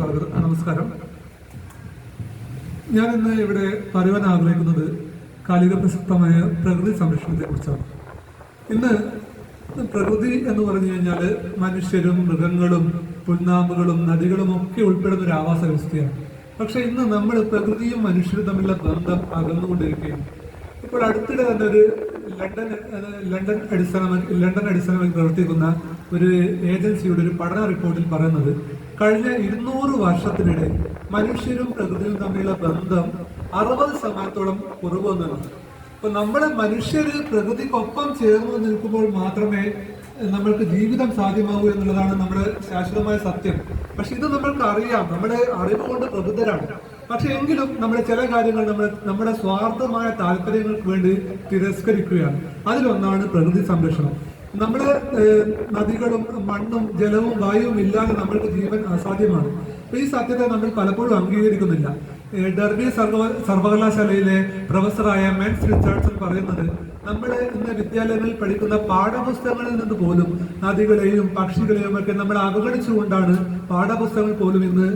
സ്വാഗതം. നമസ്കാരം. ഞാൻ ഇന്ന് ഇവിടെ പറയുവാൻ ആഗ്രഹിക്കുന്നത് കാലിക പ്രസക്തമായ പ്രകൃതി സംരക്ഷണത്തെ കുറിച്ചാണ്. ഇന്ന് പ്രകൃതി എന്ന് പറഞ്ഞു കഴിഞ്ഞാൽ മനുഷ്യരും മൃഗങ്ങളും പുൽനാമ്പുകളും നദികളും ഒക്കെ ഉൾപ്പെടുന്ന ഒരു ആവാസ വ്യവസ്ഥയാണ്. പക്ഷെ ഇന്ന് നമ്മൾ പ്രകൃതിയും മനുഷ്യരും തമ്മിലുള്ള ബന്ധം അകന്നുകൊണ്ടിരിക്കുകയാണ്. ഇപ്പോൾ അടുത്തിടെ തന്നെ ഒരു ലണ്ടൻ ലണ്ടൻ അടിസ്ഥാനമായി ലണ്ടൻ അടിസ്ഥാനമായി പ്രവർത്തിക്കുന്ന ഒരു ഏജൻസിയുടെ ഒരു പഠന റിപ്പോർട്ടിൽ പറയുന്നത് കഴിഞ്ഞ ഇരുന്നൂറ് വർഷത്തിനിടെ മനുഷ്യരും പ്രകൃതിയും തമ്മിലുള്ള ബന്ധം അറുപത് ശതമാനത്തോളം കുറവ് വന്നതാണ് അപ്പൊ നമ്മുടെ മനുഷ്യര് പ്രകൃതിക്കൊപ്പം ചേർന്ന് നിൽക്കുമ്പോൾ മാത്രമേ നമ്മൾക്ക് ജീവിതം സാധ്യമാകൂ എന്നുള്ളതാണ് നമ്മുടെ ശാശ്വതമായ സത്യം. പക്ഷെ ഇത് നമ്മൾക്ക് അറിയാം നമ്മുടെ അറിവ് കൊണ്ട് പ്രബുദ്ധരാണ്. പക്ഷെ എങ്കിലും നമ്മുടെ ചില കാര്യങ്ങൾ നമ്മൾ നമ്മുടെ സ്വാർത്ഥമായ താല്പര്യങ്ങൾക്ക് വേണ്ടി തിരസ്കരിക്കുകയാണ്. അതിലൊന്നാണ് പ്രകൃതി സംരക്ഷണം. നമ്മുടെ നദികളും മണ്ണും ജലവും വായുവും ഇല്ലാതെ നമ്മൾക്ക് ജീവൻ അസാധ്യമാണ്. അപ്പൊ ഈ സത്യത്തെ നമ്മൾ പലപ്പോഴും അംഗീകരിക്കുന്നില്ല. ഡെർബി സർവ സർവകലാശാലയിലെ പ്രൊഫസറായ മെൻസ് റിച്ചാർഡ്സൺ പറയുന്നത് നമ്മൾ ഇന്ന് വിദ്യാലയങ്ങളിൽ പഠിക്കുന്ന പാഠപുസ്തകങ്ങളിൽ നിന്ന് പോലും നദികളെയും പക്ഷികളെയും ഒക്കെ നമ്മൾ അവഗണിച്ചുകൊണ്ടാണ് പാഠപുസ്തകങ്ങൾ പോലും ഇന്ന്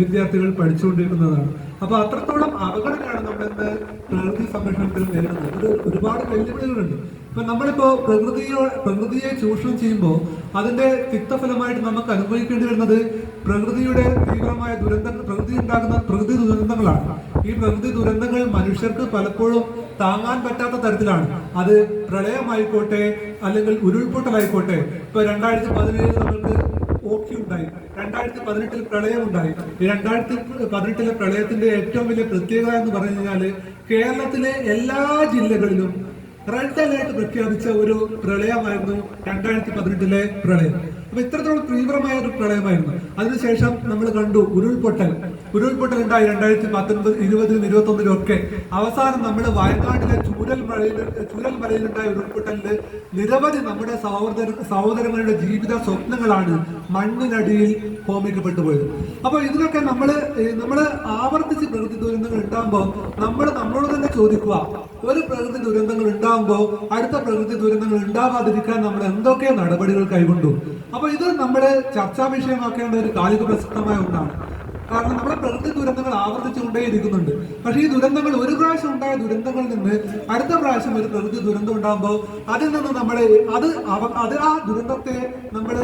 വിദ്യാർത്ഥികൾ പഠിച്ചുകൊണ്ടിരിക്കുന്നതാണ്. അപ്പൊ അത്രത്തോളം അപകടങ്ങളാണ് നമ്മൾ ഇന്ന് പ്രകൃതി സംരക്ഷണത്തിൽ നേരിടുന്നത്. അത് ഒരുപാട് വെല്ലുവിളികളുണ്ട്. ഇപ്പൊ നമ്മളിപ്പോ പ്രകൃതിയോ പ്രകൃതിയെ ചൂഷണം ചെയ്യുമ്പോൾ അതിന്റെ തിക്തഫലമായിട്ട് നമുക്ക് അനുഭവിക്കേണ്ടി വരുന്നത് പ്രകൃതിയുടെ തീവ്രമായ ദുരന്തങ്ങൾ പ്രകൃതി ഉണ്ടാകുന്ന പ്രകൃതി ദുരന്തങ്ങളാണ്. ഈ പ്രകൃതി ദുരന്തങ്ങൾ മനുഷ്യർക്ക് പലപ്പോഴും താങ്ങാൻ പറ്റാത്ത തരത്തിലാണ്. അത് പ്രളയമായിക്കോട്ടെ അല്ലെങ്കിൽ ഉരുൾപൊട്ടലായിക്കോട്ടെ. ഇപ്പൊ രണ്ടായിരത്തി പതിനേഴിൽ നമ്മൾക്ക് ഉണ്ടായി രണ്ടായിരത്തി പതിനെട്ടിൽ പ്രളയം ഉണ്ടായി ഈ രണ്ടായിരത്തി പതിനെട്ടിലെ പ്രളയത്തിന്റെ ഏറ്റവും വലിയ പ്രത്യേകത എന്ന് പറഞ്ഞു കഴിഞ്ഞാൽ കേരളത്തിലെ എല്ലാ ജില്ലകളിലും റെഡ് അലേർട്ട് പ്രഖ്യാപിച്ച ഒരു പ്രളയമായിരുന്നു രണ്ടായിരത്തി പതിനെട്ടിലെ പ്രളയം. അപ്പൊ ഇത്രത്തോളം തീവ്രമായ ഒരു പ്രളയമായിരുന്നു. അതിനുശേഷം നമ്മൾ കണ്ടു ഉരുൾപൊട്ടൽ. ഉരുൾപൊട്ടൽ ഉണ്ടായി രണ്ടായിരത്തി പത്തൊൻപത് ഇരുപതിലും ഇരുപത്തി ഒന്നിലും ഒക്കെ. അവസാനം നമ്മൾ വയനാട്ടിലെ ചൂരൽ മഴയിൽ ചൂരൽ മലയിലുണ്ടായ ഉരുൾപൊട്ടലിൽ നിരവധി നമ്മുടെ സഹോദര സഹോദരങ്ങളുടെ ജീവിത സ്വപ്നങ്ങളാണ് മണ്ണിനടിയിൽ ഹോമിക്കപ്പെട്ടു പോയത്. അപ്പൊ ഇതിനൊക്കെ നമ്മൾ നമ്മൾ ആവർത്തിച്ച് പ്രകൃതി ദുരന്തങ്ങൾ ഉണ്ടാകുമ്പോൾ നമ്മൾ നമ്മളോട് തന്നെ ചോദിക്കുക ഒരു പ്രകൃതി ദുരന്തങ്ങൾ ഉണ്ടാകുമ്പോൾ അടുത്ത പ്രകൃതി ദുരന്തങ്ങൾ ഉണ്ടാവാതിരിക്കാൻ നമ്മൾ എന്തൊക്കെ നടപടികൾ കൈകൊണ്ടു അപ്പൊ ഇത് നമ്മുടെ ചർച്ചാ വിഷയമാക്കേണ്ട ഒരു കാലിക പ്രസക്തമായ ഒന്നാണ്. കാരണം നമ്മുടെ പ്രകൃതി ദുരന്തങ്ങൾ ആവർത്തിച്ചുകൊണ്ടേയിരിക്കുന്നുണ്ട് പക്ഷേ ഈ ദുരന്തങ്ങൾ ഒരു പ്രാവശ്യം ഉണ്ടായ ദുരന്തങ്ങളിൽ നിന്ന് അടുത്ത പ്രാവശ്യം ഒരു പ്രകൃതി ദുരന്തം ഉണ്ടാകുമ്പോൾ അതിൽ നിന്ന് നമ്മളെ അത് അത് ആ ദുരന്തത്തെ നമ്മൾ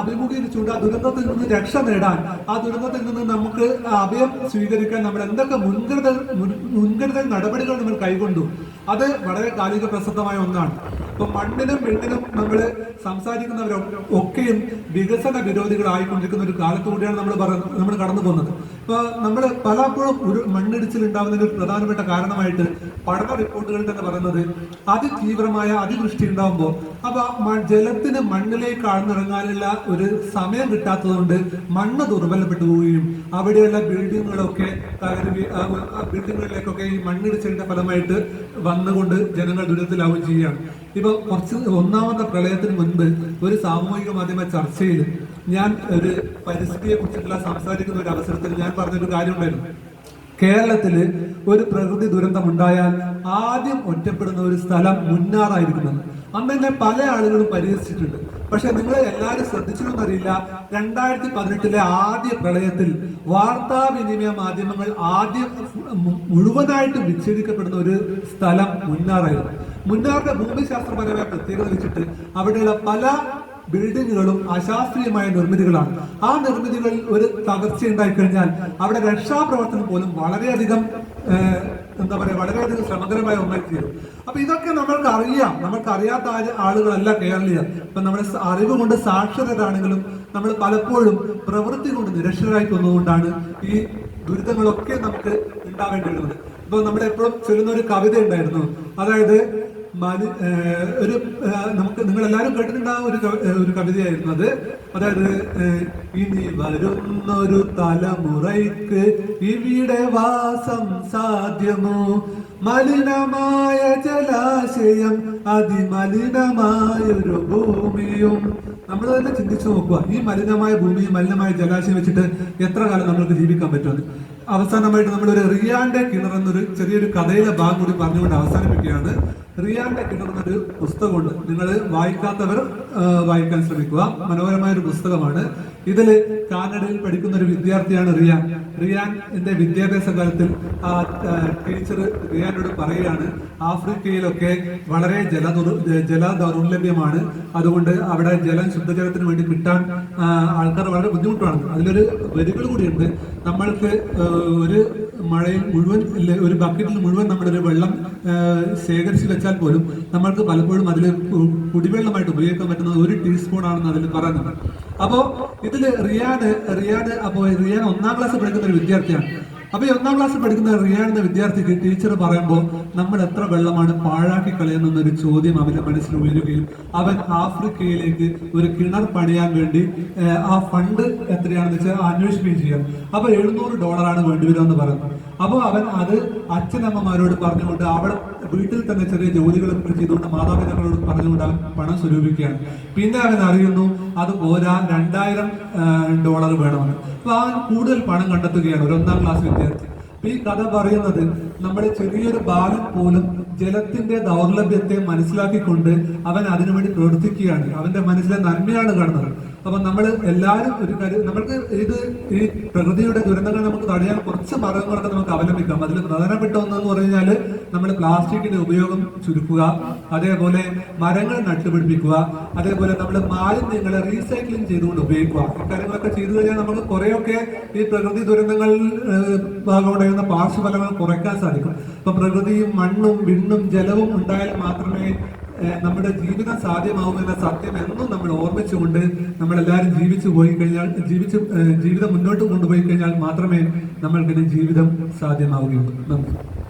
അഭിമുഖീകരിച്ചുകൊണ്ട് ആ ദുരന്തത്തിൽ നിന്ന് രക്ഷ നേടാൻ ആ ദുരന്തത്തിൽ നിന്ന് നമുക്ക് അഭയം സ്വീകരിക്കാൻ നമ്മൾ എന്തൊക്കെ മുൻകരുതൽ മുൻ- മുൻകരുതൽ നടപടികൾ നമ്മൾ കൈകൊണ്ടു അത് വളരെ കാലിക പ്രസക്തമായ ഒന്നാണ്. ഇപ്പൊ മണ്ണിനും വെണ്ണിനും നമ്മൾ സംസാരിക്കുന്നവരും ഒക്കെയും വികസന വിരോധികളായിക്കൊണ്ടിരിക്കുന്ന ഒരു കാലത്തുകൂടിയാണ് നമ്മൾ നമ്മൾ കടന്നു പോകുന്നത് ഇപ്പൊ നമ്മൾ പലപ്പോഴും ഒരു മണ്ണിടിച്ചിൽ ഉണ്ടാകുന്നതിന് ഒരു പ്രധാനപ്പെട്ട കാരണമായിട്ട് പഠന റിപ്പോർട്ടുകൾ തന്നെ പറയുന്നത് അതിതീവ്രമായ അതിവൃഷ്ടി ഉണ്ടാകുമ്പോൾ അപ്പൊ മ- ജലത്തിന് മണ്ണിലേക്ക് ആഴ്ന്നിറങ്ങാനുള്ള ഒരു സമയം കിട്ടാത്തതുകൊണ്ട് മണ്ണ് ദുർബലപ്പെട്ടു പോവുകയും അവിടെയുള്ള ബിൽഡിങ്ങുകളൊക്കെ തകരുകയും ബിൽഡിങ്ങുകളിലേക്കൊക്കെ ഈ മണ്ണിടിച്ചിലിന്റെ ഫലമായിട്ട് വന്നുകൊണ്ട് ജനങ്ങൾ ദുരിതത്തിലാവുകയും ചെയ്യുകയാണ്. ഇപ്പൊ കുറച്ച് ഒന്നാമത്തെ പ്രളയത്തിന് മുൻപ് ഒരു സാമൂഹിക മാധ്യമ ചർച്ചയിൽ ഞാൻ ഒരു പരിസ്ഥിതിയെ കുറിച്ചിട്ടുള്ള സംസാരിക്കുന്ന ഒരു അവസരത്തിൽ ഞാൻ പറഞ്ഞൊരു കാര്യം ഉണ്ടായിരുന്നു കേരളത്തിൽ ഒരു പ്രകൃതി ദുരന്തം ഉണ്ടായാൽ ആദ്യം ഒറ്റപ്പെടുന്ന ഒരു സ്ഥലം മുന്നാറായിരിക്കുന്നത്. അന്ന് തന്നെ പല ആളുകളും പരിഹസിച്ചിട്ടുണ്ട്. പക്ഷെ നിങ്ങൾ എല്ലാവരും ശ്രദ്ധിച്ചിരുന്നറിയില്ല രണ്ടായിരത്തി പതിനെട്ടിലെ ആദ്യ പ്രളയത്തിൽ വാർത്താവിനിമയ മാധ്യമങ്ങൾ ആദ്യം മുഴുവനായിട്ട് വിച്ഛേദിക്കപ്പെടുന്ന ഒരു സ്ഥലം മുന്നാറായിരുന്നു. മുന്നാറിന്റെ ഭൂമിശാസ്ത്രപരമായ പ്രത്യേകത വെച്ചിട്ട് അവിടെയുള്ള പല ബിൽഡിങ്ങുകളും അശാസ്ത്രീയമായ നിർമ്മിതികളാണ്. ആ നിർമ്മിതികളിൽ ഒരു തകർച്ച ഉണ്ടായിക്കഴിഞ്ഞാൽ അവിടെ രക്ഷാപ്രവർത്തനം പോലും വളരെയധികം എന്താ പറയാ വളരെയധികം ശ്രമകരമായ ഒന്നായി തീരും. അപ്പൊ ഇതൊക്കെ നമ്മൾക്ക് അറിയാം നമ്മൾക്ക് അറിയാത്ത ആളുകളല്ല കേരളീയർ. ഇപ്പൊ നമ്മുടെ അറിവ് കൊണ്ട് സാക്ഷരരാണെങ്കിലും നമ്മൾ പലപ്പോഴും പ്രവൃത്തി കൊണ്ട് നിരക്ഷരായി തോന്നുകൊണ്ടാണ് ഈ ദുരിതങ്ങളൊക്കെ നമുക്ക് ഉണ്ടാവേണ്ടി വരുന്നത് ഇപ്പൊ നമ്മുടെ എപ്പോഴും ചൊല്ലുന്ന ഒരു കവിത ഉണ്ടായിരുന്നു. അതായത് ഒരു നമുക്ക് നിങ്ങൾ എല്ലാവരും കേട്ടിട്ടുണ്ടാവും ഒരു ഒരു കവിതയായിരുന്നു അത് അതായത് ഇനി വരുന്നൊരു തലമുറയ്ക്ക് ഇവിടെ വാസം സാധ്യമോ? മലിനമായ ജലാശയം അതിമലിനമായൊരു ഭൂമിയും. നമ്മൾ തന്നെ ചിന്തിച്ചു നോക്കുക ഈ മലിനമായ ഭൂമിയും മലിനമായ ജലാശയം വെച്ചിട്ട് എത്ര കാലം നമ്മൾക്ക് ജീവിക്കാൻ പറ്റുമെന്ന്. അവസാനമായിട്ട് നമ്മളൊരു റിയാന്റെ കിണർ എന്നൊരു ചെറിയൊരു കഥയിലെ ഭാഗം കൂടി പറഞ്ഞുകൊണ്ട് അവസാനിപ്പിക്കുകയാണ്. റിയാന്റെ കിട്ടുന്നൊരു പുസ്തകമുണ്ട്. നിങ്ങൾ വായിക്കാത്തവർ വായിക്കാൻ ശ്രമിക്കുക. മനോഹരമായ ഒരു പുസ്തകമാണ്. ഇതിൽ കാനഡയിൽ പഠിക്കുന്ന ഒരു വിദ്യാർത്ഥിയാണ് റിയാൻ. റിയാൻ എന്റെ വിദ്യാഭ്യാസ കാലത്തിൽ ആ ടീച്ചർ റിയാനോട് പറയുകയാണ് ആഫ്രിക്കയിലൊക്കെ വളരെ ജല ജല ദൗർലഭ്യമാണ് അതുകൊണ്ട് അവിടെ ജലം ശുദ്ധജലത്തിന് വേണ്ടി കിട്ടാൻ ആൾക്കാർ വളരെ ബുദ്ധിമുട്ടാണ്. അതിലൊരു വരികൾ കൂടിയുണ്ട്. നമ്മൾക്ക് ഒരു മഴയിൽ മുഴുവൻ ഒരു ബക്കറ്റിൽ മുഴുവൻ നമ്മളൊരു വെള്ളം ആ, ശേഖരിച്ച് വെച്ചാൽ പോലും നമ്മൾക്ക് പലപ്പോഴും അതിൽ കുടിവെള്ളമായിട്ട് ഉപയോഗിക്കാൻ പറ്റുന്നത് ഒരു ടീസ്പൂൺ ആണെന്ന് അതിൽ പറയുന്നുണ്ട്. അപ്പോ ഇതിൽ റിയാഡ് റിയാഡ് അപ്പോ റിയാൻ ഒന്നാം ക്ലാസ് പഠിക്കുന്ന ഒരു വിദ്യാർത്ഥിയാണ്. അപ്പൊ ഈ ഒന്നാം ക്ലാസ്സിൽ പഠിക്കുന്ന റിയാൻ എന്ന വിദ്യാർത്ഥിക്ക് ടീച്ചർ പറയുമ്പോൾ നമ്മൾ എത്ര വെള്ളമാണ് പാഴാക്കി കളയുന്നൊരു ചോദ്യം അവന്റെ മനസ്സിൽ ഉയരുകയും അവൻ ആഫ്രിക്കയിലേക്ക് ഒരു കിണർ പണിയാൻ വേണ്ടി ആ ഫണ്ട് എത്രയാണെന്ന് വെച്ചാൽ അന്വേഷിക്കുകയും ചെയ്യാം. അപ്പൊ എഴുന്നൂറ് ഡോളറാണ് വേണ്ടിവരുമെന്ന് പറഞ്ഞു. അപ്പോൾ അവൻ അത് അച്ഛനമ്മമാരോട് പറഞ്ഞുകൊണ്ട് അവിടെ വീട്ടിൽ തന്നെ ചെറിയ ജോലികളൊക്കെ ചെയ്തുകൊണ്ട് മാതാപിതാക്കളോട് പറഞ്ഞുകൊണ്ട് അവൻ പണം സ്വരൂപിക്കുകയാണ്. പിന്നെ അവൻ അറിയുന്നു അത് പോരാൻ രണ്ടായിരം ഡോളർ വേണമെന്ന് അപ്പോൾ അവൻ കൂടുതൽ പണം കണ്ടെത്തുകയാണ് ഒരു ഒന്നാം ക്ലാസ് വിദ്യാർത്ഥി. അപ്പൊ ഈ കഥ പറയുന്നത് നമ്മുടെ ചെറിയൊരു ഭാഗം പോലും ജലത്തിന്റെ ദൗർലഭ്യത്തെ മനസ്സിലാക്കിക്കൊണ്ട് അവൻ അതിനുവേണ്ടി പ്രവർത്തിക്കുകയാണ്. അവന്റെ മനസ്സിലെ നന്മയാണ് കാണുന്നത്. അപ്പൊ നമ്മൾ എല്ലാവരും ഒരു കാര്യം നമ്മൾക്ക് ഇത് ഈ പ്രകൃതിയുടെ ദുരന്തങ്ങൾ നമുക്ക് തടയാൻ കുറച്ച് മാർഗങ്ങളൊക്കെ നമുക്ക് അവലംബിക്കാം. അതിൽ പ്രധാനപ്പെട്ട ഒന്ന് ഒന്നെന്ന് പറഞ്ഞാൽ നമ്മൾ പ്ലാസ്റ്റിക്കിന്റെ ഉപയോഗം ചുരുക്കുക അതേപോലെ മരങ്ങൾ നട്ടുപിടിപ്പിക്കുക അതേപോലെ നമ്മൾ മാലിന്യങ്ങളെ റീസൈക്ലിംഗ് ചെയ്തുകൊണ്ട് ഉപയോഗിക്കുക. ഇക്കാര്യങ്ങളൊക്കെ ചെയ്തു കഴിഞ്ഞാൽ നമുക്ക് കുറെയൊക്കെ ഈ പ്രകൃതി ദുരന്തങ്ങളിൽ ഏഹ്, ഭാഗമുണ്ടാകുന്ന പാർശ്വഫലങ്ങൾ കുറയ്ക്കാൻ സാധിക്കും. ഇപ്പൊ പ്രകൃതിയും മണ്ണും വിണ്ണും ജലവും ഉണ്ടായാൽ മാത്രമേ നമ്മുടെ ജീവിതം സാധ്യമാവും സത്യം എന്നും നമ്മൾ ഓർമ്മിച്ചുകൊണ്ട് നമ്മളെല്ലാവരും ജീവിച്ചു പോയി കഴിഞ്ഞാൽ ജീവിച്ച് ജീവിതം മുന്നോട്ട് കൊണ്ടുപോയി കഴിഞ്ഞാൽ മാത്രമേ നമ്മൾക്കിന് ജീവിതം സാധ്യമാവുകയുള്ളൂ. നന്ദി.